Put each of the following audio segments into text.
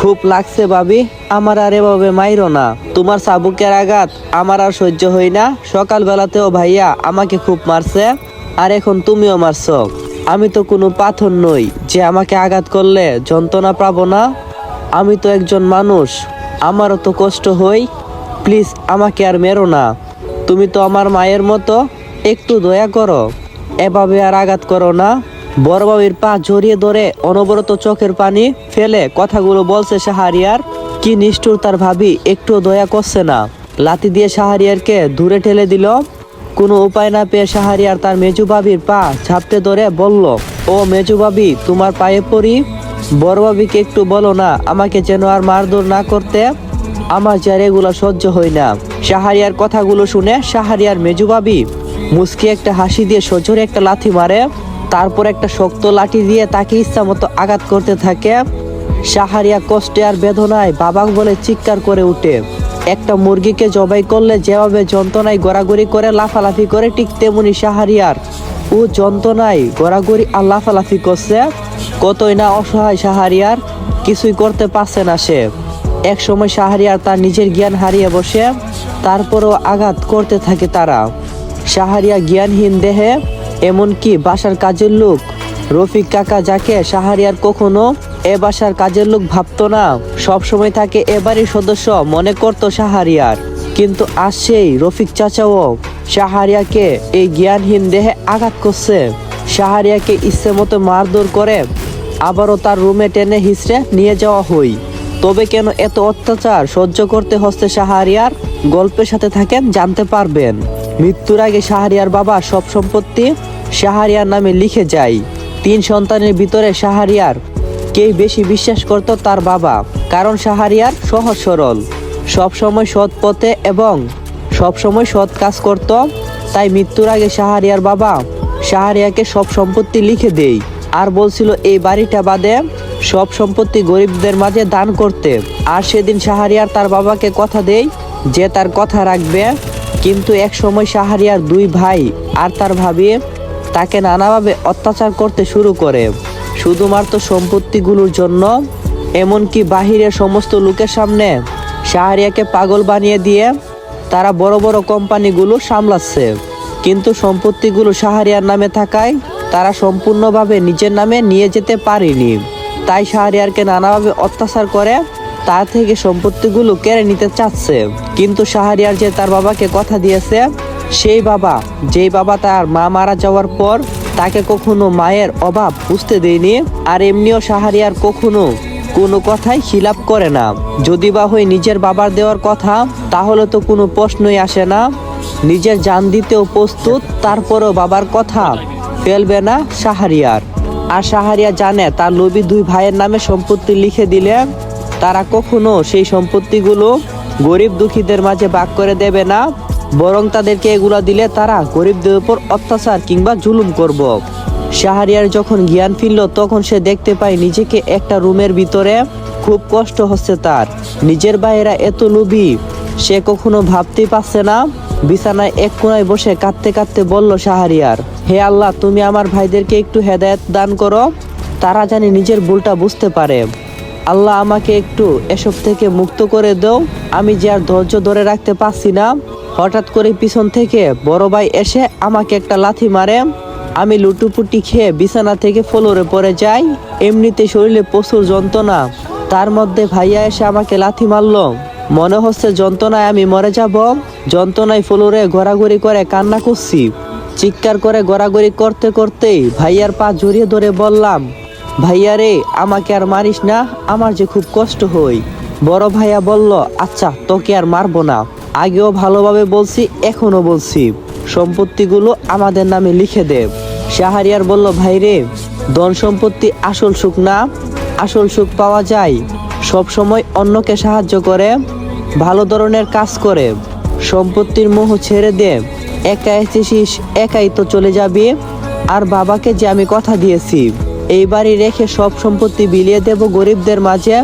খুব লাগছে ভাবি। আমার আর এভাবে মাইরো না। তোমার চাবুকের আঘাত আমার আর সহ্য হই না। সকালবেলাতেও ভাইয়া আমাকে খুব মারছে, আর এখন তুমিও মারছ। আমি তো কোনো পাথর নই যে আমাকে আঘাত করলে যন্ত্রণা পাবো না। আমি তো একজন মানুষ, আমারও তো কষ্ট হই প্লিজ আমাকে আর মেরো না। তুমি তো আমার মায়ের মতো, একটু দয়া করো। এভাবে আর আঘাত করো না। বড়বাবির পা জড়িয়ে ধরে অনবরত চোখের পানি ফেলে কথাগুলো বলছে শাহারিয়ার। কি নিষ্ঠুর তার ভাবি একটু দয়া করছে না। লাতি দিয়ে শাহারিয়ারকে দূরে ঠেলে দিল। কোনো উপায় না পেয়ে শাহারিয়ার তার মেজু বাবির পা ঝাপটে ধরে বলল, ও মেজু বাবি তোমার পায়ে পড়ি। বড় বাবিকে একটু বলো না, আমাকে যেন আর মারধর না করতে। আমার যার এগুলো সহ্য হয় না। শাহারিয়ার কথাগুলো শুনে শাহারিয়ার মেজু বাবি মুসকি একটা হাসি দিয়ে সজোরে একটা লাথি মারে। তারপর একটা শক্ত লাঠি দিয়ে তাকে ইচ্ছা মতো আঘাত করতে থাকে। সাহারিয়া কষ্টে আর বেদনায় বাবাং বলে চিৎকার করে উঠে। একটা মুরগিকে জবাই করলে যেভাবে যন্ত্রণায় গড়াগড়ি করে লাফালাফি করে, ঠিক তেমনি সাহারিয়ার ও যন্ত্রণায় গড়াগড়ি আর লাফালাফি করছে। কতই না অসহায় সাহারিয়ার কিছুই করতে পারছে না সে। এক সময় শাহরিয়ার তার নিজের জ্ঞান হারিয়ে বসে, তারপরও আঘাত করতে থাকে তারা। সাহারিয়া জ্ঞানহীন দেহে এমনকি বাসার কাজের লোক। রফিক কাকা যাকে সাহারিয়ার কখনো এ বাসার কাজের লোক ভাবতো না সব সময় তাকে এবারই সদস্য মনে করতো সাহারিয়ার। কিন্তু আজ সেই রফিক চাচাও সাহারিয়াকে এই জ্ঞানহীন দেহে আঘাত করছে। সাহারিয়াকে ইচ্ছে মতো মারধর করে আবারও তার রুমে টেনে হিসড়ে নিয়ে যাওয়া হই। তবে কেন এত অত্যাচার সহ্য করতে হচ্ছে সাহারিয়ার? গল্পের সাথে থাকেন, জানতে পারবেন। মৃত্যুর আগে শাহরিয়ার বাবা সব সম্পত্তি শাহরিয়ার নামে লিখে যায়, তিন সন্তানের ভিতরে শাহারিয়ার কেই বেশি বিশ্বাস করত তার বাবা, কারণ শাহরিয়ার সহজ সরল। সবসময় সৎ পথে এবং সবসময় সৎ কাজ করত, তাই মৃত্যুর আগে শাহারিয়ার বাবা শাহারিয়াকে সব সম্পত্তি লিখে দেই আর বলছিল, এই বাড়িটা বাদে সব সম্পত্তি গরিবদের মাঝে দান করতে। আর সেদিন শাহরিয়ার তার বাবাকে কথা দেয় যে তার কথা রাখবে। কিন্তু এক সময় শাহারিয়ার দুই ভাই আর তার ভাবি তাকে নানাভাবে অত্যাচার করতে শুরু করে। শুধুমাত্র সম্পত্তিগুলোর জন্য, এমনকি বাহিরের সমস্ত লোকের সামনে শাহরিয়াকে পাগল বানিয়ে দিয়ে তারা বড় বড় কোম্পানিগুলো সামলাচ্ছে। কিন্তু সম্পত্তিগুলো শাহরিয়ার নামে থাকায় তারা সম্পূর্ণভাবে নিজের নামে নিয়ে যেতে পারেনি। তাই শাহরিয়ারকে নানাভাবে অত্যাচার করে তার থেকে সম্পত্তিগুলো কেড়ে নিতে চাচ্ছে। কিন্তু শাহরিয়ার যে তার বাবাকে কথা দিয়েছে সেই বাবা, যেই বাবা তার মা মারা যাওয়ার পর তাকে কখনো মায়ের অভাব বুঝতে দেয়নি আর এমনিও সাহারিয়ার কখনো কোনো কথাই খিলাপ করে না। যদি বা হয় নিজের বাবার দেওয়ার কথা, তাহলে তো কোনো প্রশ্নই আসে না। নিজের জান দিতেও প্রস্তুত, তারপরও বাবার কথা ফেলবে না সাহারিয়ার আর সাহারিয়া জানে তার লোভী দুই ভাইয়ের নামে সম্পত্তি লিখে দিলে তারা কখনো সেই সম্পত্তিগুলো গরিব দুঃখীদের মাঝে ভাগ করে দেবে না। বরং তাদেরকে এগুলা দিলে তারা গরিবদের উপর অত্যাচার কিংবা জুলুম করব। শাহরিয়ার যখন জ্ঞান ফিরল, তখন সে দেখতে পায় নিজেকে একটা রুমের ভিতরে খুব কষ্ট হচ্ছে তার। নিজের ভাইয়েরা এত লোভী, সে কখনো ভাবতেই পারছে না। বিছানায় এক কোনায় বসে কাঁদতে কাঁদতে বলল, শাহরিয়ার, হে আল্লাহ, তুমি আমার ভাইদেরকে একটু হেদায়ত দান করো। তারা জানি নিজের ভুলটা বুঝতে পারে। আল্লাহ আমাকে একটু এসব থেকে মুক্ত করে দাও। আমি যে আর ধৈর্য ধরে রাখতে পারছি না হঠাৎ করে পিছন থেকে বড় ভাই এসে আমাকে একটা লাথি মারে। আমি লুটুপুটি খেয়ে বিছানা থেকে ফ্লোরে পড়ে যাই। এমনিতে শরীরে প্রচুর যন্ত্রণা। তার মধ্যে ভাইয়া এসে আমাকে লাথি মারলো। মনে হচ্ছে যন্ত্রণায় আমি মরে যাব। যন্ত্রণায় ফ্লোরে ঘোরাঘুরি করে কান্না করছি। চিৎকার করে গড়াগড়ি করতে করতেই ভাইয়ার পা জড়িয়ে ধরে বললাম, ভাইয়া রে, আমাকে আর মারিস না, আমার যে খুব কষ্ট হই বড় ভাইয়া বলল আচ্ছা তোকে আর মারবো না। আগেও ভালোভাবে বলছি এখনও বলছি। সম্পত্তিগুলো আমাদের নামে লিখে দে। শাহরিয়ার বলল, ভাই রে, ধন সম্পত্তি আসল সুখ না? আসল সুখ পাওয়া যায়। সব সময় অন্যকে সাহায্য করে, ভালো ধরনের কাজ করে। সম্পত্তির মোহ ছেড়ে দে। একা এসেছিস, একাই তো চলে যাবি। আর বাবাকে যে আমি কথা দিয়েছি, এই বাড়ি রেখে সব সম্পত্তি বিলিয়ে দেব গরিবদের মাঝে।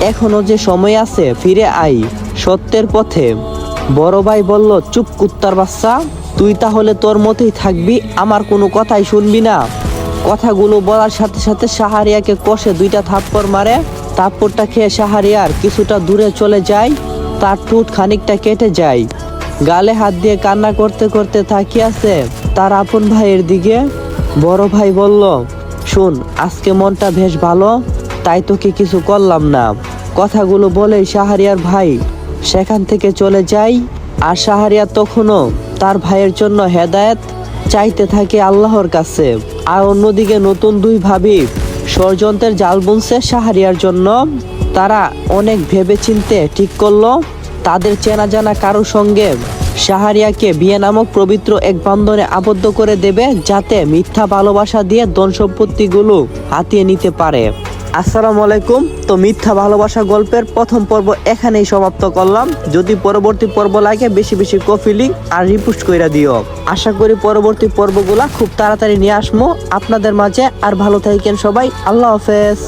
এখনও যে সময় আছে, ফিরে আই সত্যের পথে। বড় ভাই বলল, চুপ কুত্তার বাচ্চা, তুই তাহলে তোর মতেই থাকবি, আমার কোনো কথাই শুনবি না। কথাগুলো বলার সাথে সাথে সাহারিয়াকে কষে দুইটা থাপ্পড় মারে। তাপ্পরটা খেয়ে সাহারিয়ার কিছুটা দূরে চলে যায়, তার ঠোঁট খানিকটা কেটে যায়। গালে হাত দিয়ে কান্না করতে করতে তাকিয়ে আছে তার আপন ভাইয়ের দিকে। বড় ভাই বলল, শুন, আজকে মনটা বেশ ভালো, তাই তোকে কিছু করলাম না। কথাগুলো বলেই সাহারিয়ার ভাই সেখান থেকে চলে যায় আর সাহারিয়া তখনও তার ভাইয়ের জন্য হেদায়েত চাইতে থাকে আল্লাহর কাছে। আর অন্যদিকে নতুন দুই ভাবি ষড়যন্ত্রের জাল বুনছে সাহারিয়ার জন্য। তারা অনেক ভেবে চিনতে ঠিক করল, তাদের চেনা জানা কারও সঙ্গে সাহারিয়াকে বিয়ে নামক পবিত্র এক বন্ধনে আবদ্ধ করে দেবে যাতে মিথ্যা ভালোবাসা দিয়ে ধন সম্পত্তিগুলো হাতিয়ে নিতে পারে। আসসালামু আলাইকুম। তো মিথ্যা ভালোবাসা গল্পের প্রথম পর্ব এখানেই সমাপ্ত করলাম। যদি পরবর্তী পর্ব লাগে, বেশি বেশি কফি লিঙ্ক আর রিপোস্ট কইরা দিও। আশা করি পরবর্তী পর্বগুলা খুব তাড়াতাড়ি নিয়ে আসমো। আপনাদের মাঝে আর ভালো থাকেন সবাই। আল্লাহ হাফেজ।